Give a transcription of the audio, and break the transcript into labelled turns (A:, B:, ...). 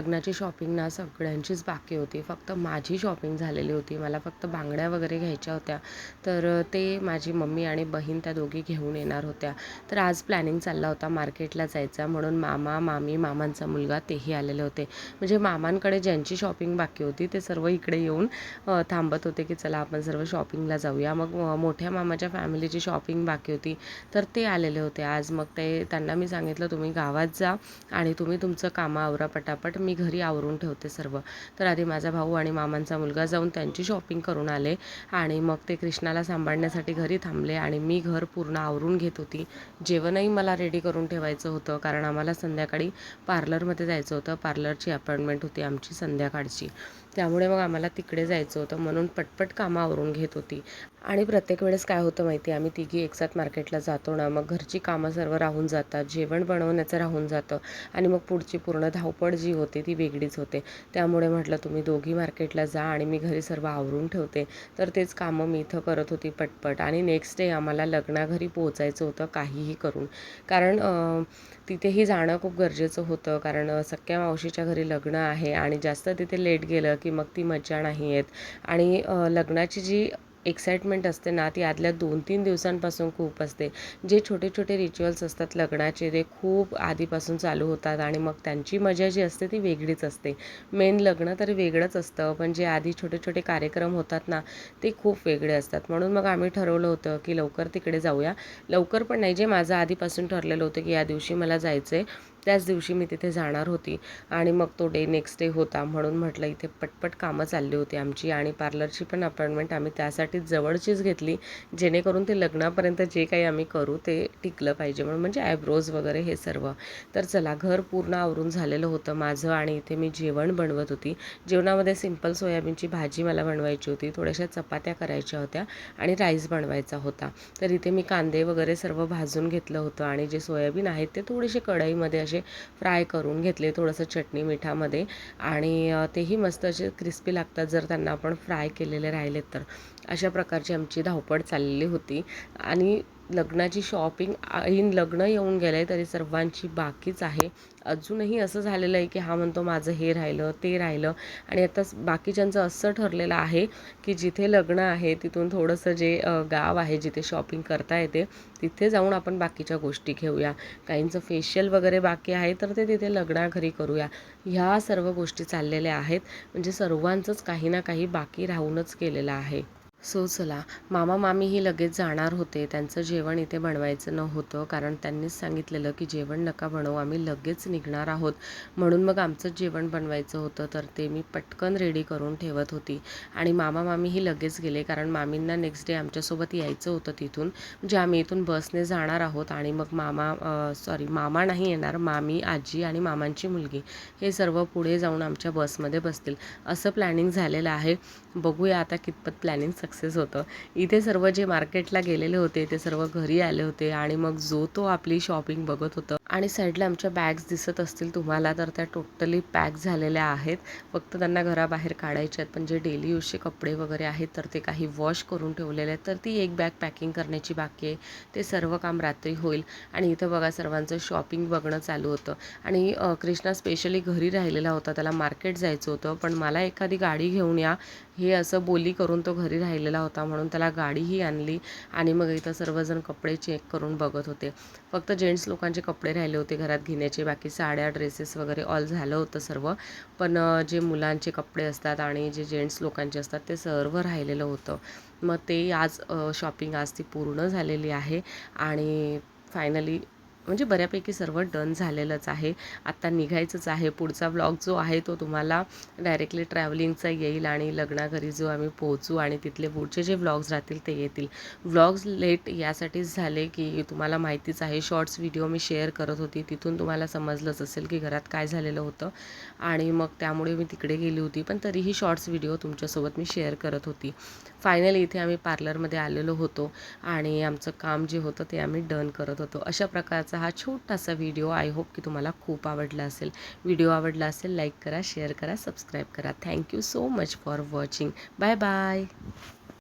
A: लग्नाची शॉपिंग ना सगळ्यांचीच बाकी होती. फक्त माझी शॉपिंग झालेली होती. मला फक्त बांगड्या वगैरे घ्यायच्या होत्या. तर ते माझी मम्मी आणि बहीण त्या दोघी घेऊन येणार होत्या. तर आज प्लॅनिंग चालला होता मार्केटला जायचा. म्हणून मामा मामी मामांचा मुलगा तेही आलेले होते. म्हणजे मामांकडे ज्यांची शॉपिंग बाकी होती ते सर्व इकडे येऊन थांबत होते की चला आपण सर्व शॉपिंगला जाऊया. मग मोठ्या मामाच्या फॅमिलीची शॉपिंग बाकी होती. तर ते आलेले होते. आज मग ते त्यांना मी सांगितलं तुम्ही गावात जा आणि तुम्ही तुमचं कामं आवरा पटापट. मी मी घरी आवरून ठेवते सर्व. तर आधी माझा भाऊ आणि मामांचा मुलगा जाऊन त्यांची शॉपिंग करून आले आणि मग ते कृष्णाला सांभाळण्यासाठी घरी थांबले आणि मी घर पूर्ण आवरून घेत होती. जेवणही मला रेडी करून ठेवायचं होतं कारण आम्हाला संध्याकाळी पार्लरमध्ये जायचं होतं. पार्लरची अपॉइंटमेंट होती आमची संध्याकाळची. त्यामुळे मग आम्हाला तिकडे जायचं होतं म्हणून पटपट कामं आवरून घेत होती. आणि प्रत्येक वेळेस काय होतं माहिती आहे आम्ही तिघी एकसाथ मार्केटला जातो ना मग घरची कामं सर्व राहून जातात जेवण बनवण्याचं राहून जातं आणि मग पुढची पूर्ण धावपळ जी होते ती वेगळीच होते. त्यामुळे म्हटलं तुम्ही दोघी मार्केटला जा आणि मी घरी सर्व आवरून ठेवते. तर तेच कामं मी इथं करत होती पटपट. आणि नेक्स्ट डे आम्हाला लग्नाघरी पोहोचायचं होतं काहीही करून. कारण तिथेही जाणं खूप गरजेचं होतं. कारण सख्या मावशीच्या घरी लग्न आहे आणि जास्त तिथे लेट गेलं की मग ती मजा नाही येत. आणि लग्नाची जी एक्साइटमेंट असते ना ती आदल्या दोन तीन दिवसांपासून खूप असते. जे छोटे छोटे रिच्युअल्स असतात लग्नाचे ते खूप आधीपासून चालू होतात आणि मग त्यांची मजा जी असते ती वेगळीच असते. मेन लग्न तर वेगळंच असतं पण जे आधी छोटे छोटे कार्यक्रम होतात ना ते खूप वेगळे असतात. म्हणून मग आम्ही ठरवलं होतं की लवकर तिकडे जाऊया. लवकर पण नाही जे माझं आधीपासून ठरलेलं होतं की या दिवशी मला जायचं आहे त्याच दिवशी मी तिथे जाणार होती. आणि मग तो डे नेक्स्ट डे होता म्हणून म्हटलं इथे पटपट कामं चालली होती आमची आणि पार्लरची पण अपॉइंटमेंट आम्ही त्यासाठी जवळचीच घेतली जेणेकरून ते लग्नापर्यंत जे काही आम्ही करू ते टिकलं पाहिजे. म्हणून म्हणजे आयब्रोज वगैरे हे सर्व. तर चला घर पूर्ण आवरून झालेलं होतं माझं आणि इथे मी जेवण बनवत होती. जेवणामध्ये सिंपल सोयाबीनची भाजी मला बनवायची होती थोड्याशा चपात्या करायच्या होत्या आणि राईस बनवायचा होता. तर इथे मी कांदे वगैरे सर्व भाजून घेतलं होतं आणि जे सोयाबीन आहेत ते थोडेसे कढईमध्ये असे फ्राय करून घेतले थोडंसं चटणी मिठामध्ये. आणि तेही मस्त असे क्रिस्पी लागतात जर त्यांना आपण फ्राय केलेले राहिलेत तर. अशा प्रकारची आमची धावपळ चाललेली होती. आणि लग्नाची शॉपिंग ऐन लग्न येऊन गेलं आहे तरी सर्वांची बाकीच आहे. अजूनही असं झालेलं आहे की हा म्हणतो माझं हे राहिलं ते राहिलं. आणि आता बाकीच्यांचं असं ठरलेलं आहे की जिथे लग्न आहे तिथून थोडंसं जे गाव आहे जिथे शॉपिंग करता येते तिथे जाऊन आपण बाकीच्या गोष्टी घेऊया. काहींचं फेशियल वगैरे बाकी आहे तर ते तिथे लग्नाघरी करूया. ह्या सर्व गोष्टी चाललेल्या आहेत. म्हणजे सर्वांचंच काही ना काही बाकी राहूनच केलेलं आहे. सो चला मामा मामी ही लगेच जाणार होते. त्यांचं जेवण इथे बनवायचं नव्हतं. कारण त्यांनीच सांगितलेलं की जेवण नका बनवू आम्ही लगेच निघणार आहोत. म्हणून मग आमचंच जेवण बनवायचं होतं. तर ते मी पटकन रेडी करून ठेवत होती. आणि मामा मामी ही लगेच गेले. कारण मामींना नेक्स्ट डे आमच्यासोबत यायचं होतं तिथून म्हणजे आम्ही इथून बसने जाणार आहोत. आणि मग मामा सॉरी मामा नाही येणार मामी आजी आणि मामांची मुलगी हे सर्व पुढे जाऊन आमच्या बसमध्ये बसतील. असं प्लॅनिंग झालेलं आहे. बघूया आता कितपत प्लॅनिंग सक्सेस होतं. इथे सर्व जे मार्केटला गेलेले होते ते सर्व घरी आले होते आणि मग जो तो आपली शॉपिंग बघत होतं आणि साईडला आमच्या बॅग्स दिसत असतील तुम्हाला तर त्या टोटली पॅक झालेल्या आहेत. फक्त त्यांना घराबाहेर काढायच्या आहेत. पण जे डेली यूजचे कपडे वगैरे आहेत तर ते काही वॉश करून ठेवलेले आहेत. तर ती एक बॅग पॅकिंग करण्याची बाकी आहे. ते सर्व काम रात्री होईल. आणि इथं बघा सर्वांचं शॉपिंग बघणं चालू होतं. आणि कृष्णा स्पेशली घरी राहिलेला होता. त्याला मार्केट जायचं होतं. पण मला एखादी गाडी घेऊन या. हे असं बोली करून तो घरी राहिलेला होता म्हणून त्याला गाडीही आणली. आणि मग इथं सर्वजण कपडे चेक करून बघत होते. फक्त जेंट्स लोकांचे कपडे राहिले होते घरात घेण्याचे. बाकी साड्या ड्रेसेस वगैरे ऑल झालं होतं सर्व. पण जे मुलांचे कपडे असतात आणि जे जेंट्स लोकांचे असतात ते सर्व राहिलेलं होतं. मग ते आज शॉपिंग आज ती पूर्ण झालेली आहे. आणि फायनली म्हणजे बऱ्यापैकी सर्व डन झालेलंच आहे. आत्ता निघायचंच आहे. पुढचा ब्लॉग जो आहे तो तुम्हाला डायरेक्टली ट्रॅव्हलिंगचा येईल आणि लग्नाघरी जो आम्ही पोहोचू आणि तिथले पुढचे जे व्लॉग्स राहतील ते येतील. व्लॉग्स लेट यासाठीच झाले की तुम्हाला माहितीच आहे. शॉर्ट्स व्हिडिओ मी शेअर करत होती. तिथून तुम्हाला समजलंच असेल की घरात काय झालेलं होतं. आणि मग त्यामुळे मी तिकडे गेली होती. पण तरीही शॉर्ट्स व्हिडिओ तुमच्यासोबत मी शेअर करत होती. फायनली इथे आम्ही पार्लरमध्ये आलेलो होतो आणि आमचं काम जे होतं ते आम्ही डन करत होतो. अशा प्रकारचं हा छोटासा व्हिडिओ आय होप की तुम्हाला खूप आवडला असेल. व्हिडिओ आवडला असेल लाईक करा शेअर करा सबस्क्राईब करा. Thank you so much for watching. Bye bye.